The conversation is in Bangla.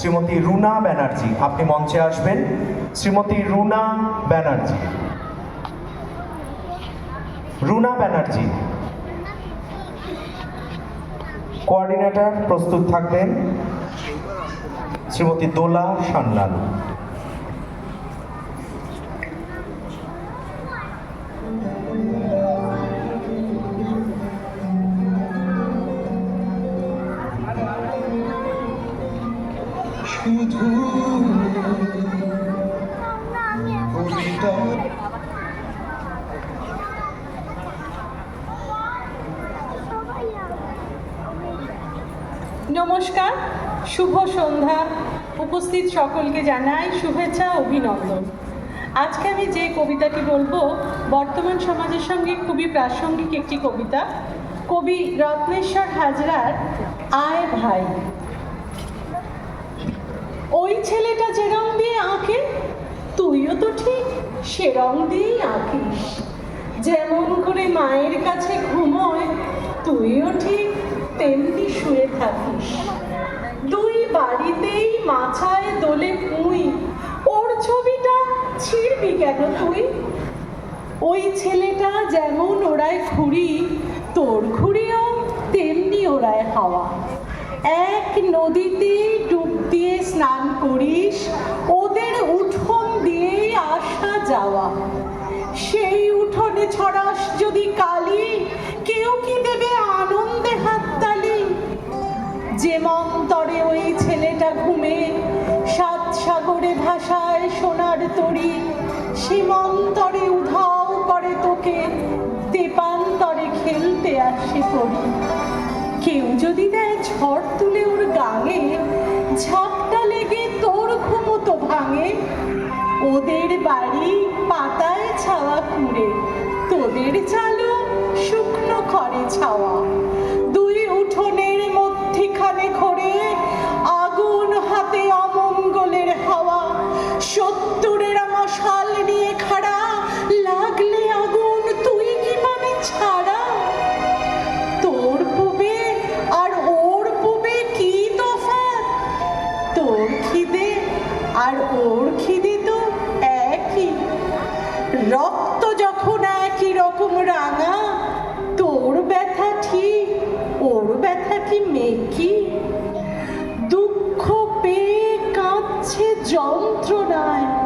শ্রীমতী রুনা ব্যানার্জি, আপনি মঞ্চে আসবেন। শ্রীমতী রুনা ব্যানার্জি। রুনা ব্যানার্জি। কোঅর্ডিনেটর প্রস্তুত থাকবেন। শ্রীমতী দোলা সান্যাল। নমস্কার, শুভ সন্ধ্যা। উপস্থিত সকলকে জানাই শুভেচ্ছা, অভিনন্দন। আজকে আমি যে কবিতাটি বলব, বর্তমান সমাজের সঙ্গে খুবই প্রাসঙ্গিক একটি কবিতা। কবি রত্নেশ্বর হাজরার আয় ভাই। ছেলেটা যে রং দিয়ে আঁকে, তুইও তো ঠিক সে রং দিয়েই আঁকিস। যেমন করে মায়ের কাছে ঘুমোয়, তুইও ঠিক তেমনি শুয়ে থাকিস। দুই বাড়িতেই মাছায় দোলে পুঁই, ওর ছবিটা ছিড়বি কেন তুই? ওই ছেলেটা যেমন ওড়ায় খুঁড়ি, তোর ঘুড়িও তেমনি ওড়ায় হাওয়া। এক নদীতে ডুব দিয়ে স্নান করিস, ওদের উঠোন দিয়ে আসা যাওয়া। সেই উঠোনে ছড়াস যদি কালি, কেউ কি দেবে আনন্দে হাততালি? যে মন্তরে ওই ছেলেটা ঘুমে, সাত সাগরে ভাষায় সোনার তরি। সে মন্তরে উধাও করে তোকে, তেপান্তরে খেলতে আসে পড়ি কেউ যদি দেয় ঝড় তুলে ওর গাঙে ঝাপটা লেগে তোর ঘুমো তো ভাঙে। ওদের বাড়ি পাতায় ছাওয়া কুড়ে তোদের চালু শুকনো খড়ে ছাওয়া। দুঃখ পেয়ে কাঁদছে যন্ত্রণায়